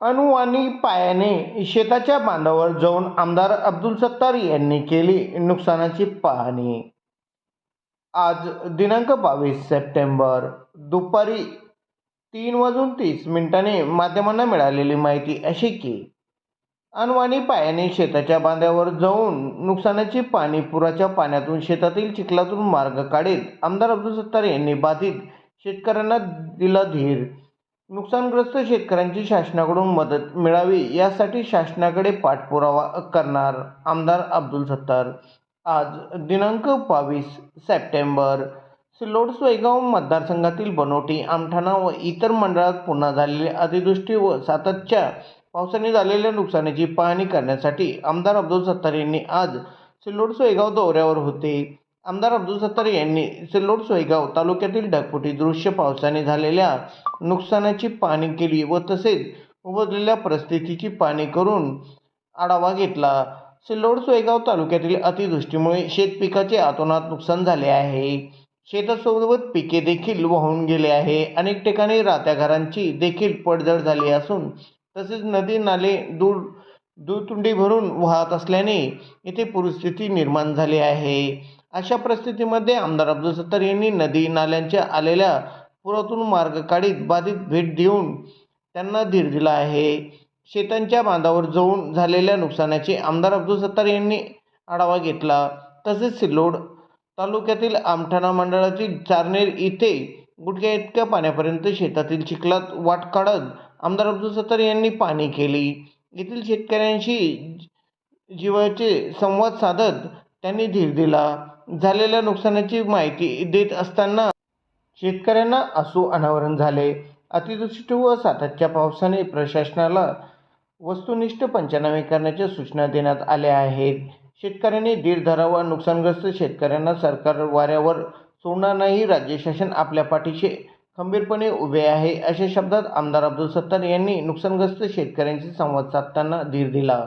अनवाणी पायाने शेताच्या बांधावर जाऊन आमदार अब्दुल सत्तार यांनी केली नुकसानाची पाहणी. आज दिनांक बावीस सप्टेंबर दुपारी तीन वाजून तीस मिनिटांनी माध्यमांना मिळालेली माहिती अशी की अनवाणी पायाने शेताच्या बांध्यावर जाऊन नुकसानाची पाणी पुराच्या पाण्यातून शेतातील चिखलातून मार्ग काढीत आमदार अब्दुल सत्तार यांनी बाधित शेतकऱ्यांना दिला धीर. नुकसानग्रस्त शेतकऱ्यांची शासनाकडून मदत मिळावी यासाठी शासनाकडे पाठपुरावा करणार आमदार अब्दुल सत्तार. आज दिनांक बावीस सप्टेंबर सिल्लोड सोयगाव मतदारसंघातील बनोटी आमठाणा व इतर मंडळात पुन्हा झालेल्या अतिवृष्टी व सातत्या पावसाने झालेल्या नुकसानीची पाहणी करण्यासाठी आमदार अब्दुल सत्तार यांनी आज सिल्लोड सोयगाव दौऱ्यावर होते. आमदार अब्दुल सत्तार यांनी सिल्लोड सोयगाव तालुक्यातील ढगफुटी दृश्य पावसाने झालेल्या नुकसानाची पाहणी केली व तसेच उद्भवलेल्या परिस्थितीची पाहणी करून आढावा घेतला. सिल्लोड सोयगाव तालुक्यातील अतिवृष्टीमुळे शेतपिकाचे आतोनात नुकसान झाले आहे. शेतासोबत पिके देखील वाहून गेले आहे. अनेक ठिकाणी राहत्या घरांची देखील पडझड झाली असून तसेच नदी नाले दूर दुतुंडी भरून वाहत असल्याने इथे परिस्थिती निर्माण झाली आहे. अशा परिस्थितीमध्ये आमदार अब्दुल सत्तार यांनी नदी नाल्यांच्या आलेल्या पुरातून मार्ग काढीत बाधित भेट देऊन त्यांना धीर दिला आहे. शेतांच्या बांधावर जाऊन झालेल्या नुकसानाची आमदार अब्दुल सत्तार यांनी आढावा घेतला. तसेच सिल्लोड तालुक्यातील आमठाणा मंडळातील चारनेर इथे गुडघ्या इतक्या पाण्यापर्यंत शेतातील चिखलात वाट काढत आमदार अब्दुल सत्तार यांनी पाणी केली. येथील शेतकऱ्यांशी जीवाचे संवाद साधत त्यांनी धीर दिला. झालेल्या नुकसानाची माहिती देत असताना शेतकऱ्यांना आसू अनावरण झाले. अतिवृष्टी व सातत्या पावसाने प्रशासनाला वस्तुनिष्ठ पंचनामे करण्याच्या सूचना देण्यात आल्या आहेत. शेतकऱ्यांनी धीर धरावा नुकसानग्रस्त शेतकऱ्यांना सरकार वाऱ्यावर सोडणार नाही राज्य शासन आपल्या पाठीशी खंबीरपणे उभे आहे अशा शब्दात आमदार अब्दुल सत्तार यांनी नुकसानग्रस्त शेतकऱ्यांशी संवाद साधताना धीर दिला.